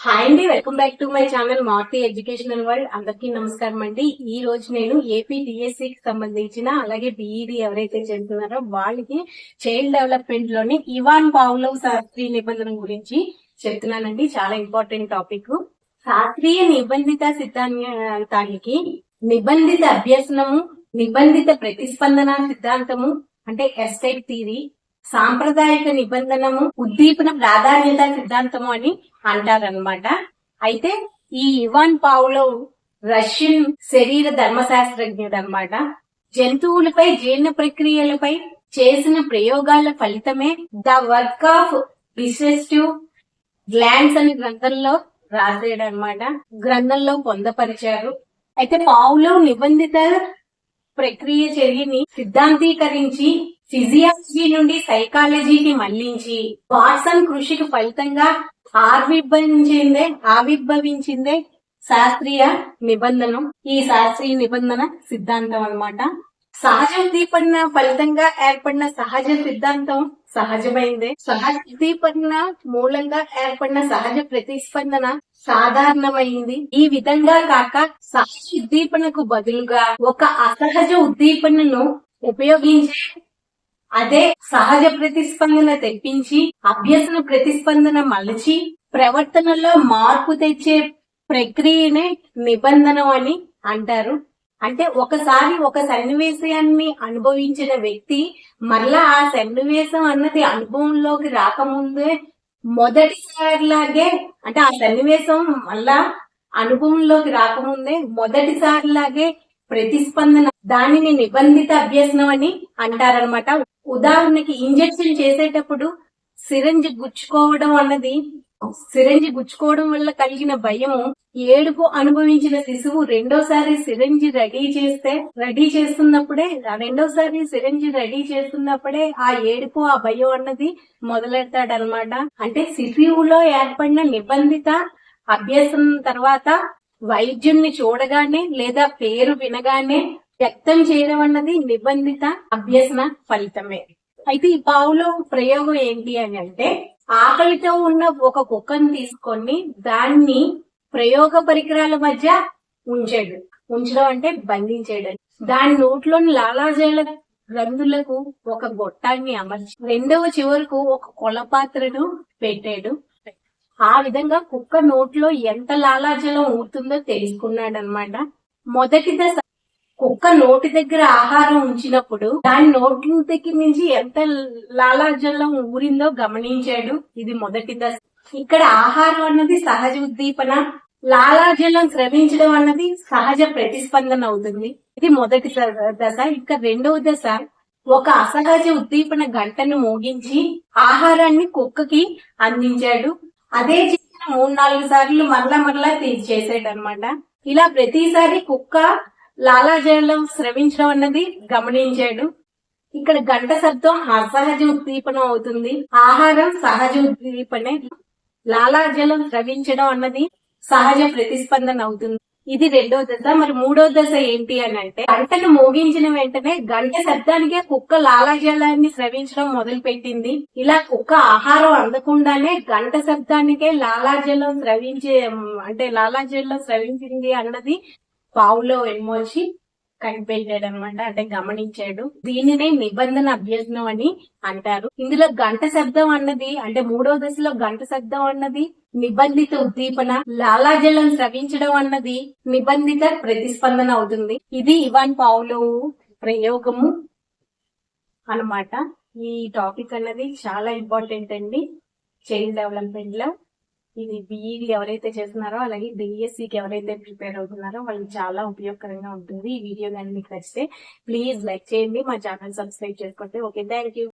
Hi అండి welcome back to my channel Marthi Educational World అందరికీ నమస్కారం అండి. ఈ రోజు నేను ఏపీ డిఎస్సి కి సంబంధించిన అలాగే బిఈడి ఎవరైతే చేస్తున్నారో వాళ్ళకి చైల్డ్ డెవలప్మెంట్లోని ఇవాన్ పావులవ్ శాస్త్రీయ నిబంధన గురించి చెప్తున్నానండి. చాలా ఇంపార్టెంట్ టాపిక్ శాస్త్రీయ నిబంధిత సిద్ధాంతానికి నిబంధిత అభ్యసనము నిబంధిత ప్రతిస్పందన సిద్ధాంతము అంటే ఎస్టైట్ థీరీ సాంప్రదాయక నిబంధనము ఉద్దీపన ప్రాధాన్యత సిద్ధాంతము అని అంటారనమాట అయితే ఈ ఇవాన్ పావులో రష్యన్ శరీర ధర్మశాస్త్రజ్ఞుడు అనమాట జంతువులపై జీర్ణ ప్రక్రియలపై చేసిన ప్రయోగాల ఫలితమే the work of digestive glands అనే గ్రంథంలో రాసాడు అనమాట గ్రంథంలో పొందపరిచారు. అయితే పావులో నిబంధిత ప్రక్రియ చర్యని సిద్ధాంతీకరించి ఫిజియాలజీ నుండి సైకాలజీకి మళ్ళించి వాట్సన్ కృషికి ఫలితంగా ఆవిర్భవించిందే ఆవిర్భవించిందే శాస్త్రీయ నిబంధన ఈ శాస్త్రీయ నిబంధన సిద్ధాంతం అన్నమాట. సహజ ఉద్దీపన ఫలితంగా ఏర్పడిన సహజ సిద్ధాంతం సహజమైందే. సహజ ఉద్దీపన మూలంగా ఏర్పడిన సహజ ప్రతిస్పందన సాధారణమైంది. ఈ విధంగా కాక సహజ ఉద్దీపనకు బదులుగా ఒక అసహజ ఉద్దీపనను ఉపయోగించే అదే సహజ ప్రతిస్పందన తెప్పించి అభ్యసన ప్రతిస్పందన మలచి ప్రవర్తనలో మార్పు తెచ్చే ప్రక్రియనే నిబంధన అని అంటారు. అంటే ఒకసారి ఒక సన్నివేశాన్ని అనుభవించిన వ్యక్తి మరలా ఆ సన్నివేశం అన్నది అనుభవంలోకి రాకముందే మొదటిసారిలాగే అంటే ఆ సన్నివేశం మళ్ళా అనుభవంలోకి రాకముందే మొదటిసారిలాగే ప్రతిస్పందన. దానిని నిబంధిత అభ్యసనం అని అంటారనమాట ఉదాహరణకి ఇంజెక్షన్ చేసేటప్పుడు సిరంజి గుచ్చుకోవడం అన్నది సిరంజి గుచ్చుకోవడం వల్ల కలిగిన భయము ఏడుపు అనుభవించిన శిశువు రెండోసారి సిరంజి రెడీ చేస్తే రెడీ చేస్తున్నప్పుడే రెండోసారి సిరంజి రెడీ చేస్తున్నప్పుడే ఆ ఏడుపు ఆ భయం అన్నది మొదలెడతాడనమాట అంటే శిశువులో ఏర్పడిన నిబంధిత అభ్యసనం తర్వాత వైద్యుణ్ణి చూడగానే లేదా పేరు వినగానే వ్యక్తం చేయడం అన్నది నిబంధిత అభ్యసన ఫలితమే. అయితే ఈ పావులో ప్రయోగం ఏంటి అని అంటే ఆకలితో ఉన్న ఒక కుక్కను తీసుకొని దాన్ని ప్రయోగ పరికరాల మధ్య ఉంచాడు. ఉంచడం అంటే బంధించేయడం దాని నోట్లోని లాలాజల గ్రంథులకు ఒక గొట్టాన్ని అమర్చి రెండవ చివరకు ఒక కొలపాత్రను పెట్టాడు. ఆ విధంగా కుక్క నోట్లో ఎంత లాలాజలం ఊరుతుందో తెలుసుకున్నాడు అనమాట మొదటి దశ కుక్క నోటి దగ్గర ఆహారం ఉంచినప్పుడు దాని నోటి దగ్గర నుంచి ఎంత లాలాజలం ఊరిందో గమనించాడు. ఇది మొదటి దశ. ఇక్కడ ఆహారం అన్నది సహజ ఉద్దీపన లాలాజలం స్రవించడం అన్నది సహజ ప్రతిస్పందన అవుతుంది. ఇది మొదటి దశ. ఇంకా రెండవ దశ ఒక అసహజ ఉద్దీపన గంటను మోగించి ఆహారాన్ని కుక్కకి అందించాడు. అదే చేసిన మూడు నాలుగు సార్లు మరలా మరలా చేసాడు అనమాట ఇలా ప్రతిసారి కుక్క లాలాజలం స్రవించడం అన్నది గమనించాడు. ఇక్కడ గంట శబ్దం అసహజ ఉద్దీపన అవుతుంది. ఆహారం సహజ ఉద్దీపనే. లాలాజలం స్రవించడం అన్నది సహజ ప్రతిస్పందన అవుతుంది. ఇది రెండో దశ. మరి మూడో దశ ఏంటి అని అంటే గంటను మోగించిన వెంటనే గంట శబ్దానికే కుక్క లాలాజలాన్ని స్రవించడం మొదలు పెట్టింది ఇలా కుక్క ఆహారం అందకుండానే గంట శబ్దానికే లాలాజలం స్రవించే అంటే లాలాజలం స్రవించింది అన్నది పావులో ఎమ్మోచి కనిపెట్టాడు అనమాట అంటే గమనించాడు. దీనినే నిబంధన అభ్యసనం అని అంటారు. ఇందులో గంట శబ్దం అన్నది అంటే మూడో దశలో గంట శబ్దం అన్నది నిబంధిత ఉద్దీపన లాలాజలం స్రవించడం అన్నది నిబంధిత ప్రతిస్పందన అవుతుంది. ఇది ఇవాన్ పావులో ప్రయోగము అన్నమాట. ఈ టాపిక్ అన్నది చాలా ఇంపార్టెంట్ అండి. చైల్డ్ డెవలప్మెంట్లో ఇది బీఈడి ఎవరైతే చేస్తున్నారో అలాగే డిఎస్సికి ఎవరైతే ప్రిపేర్ అవుతున్నారో వాళ్ళకి చాలా ఉపయోగకరంగా ఉంటుంది ఈ వీడియో కానీ మీకు నచ్చితే ప్లీజ్ లైక్ చేయండి మా ఛానల్ సబ్స్క్రైబ్ చేసుకోండి. Okay thank you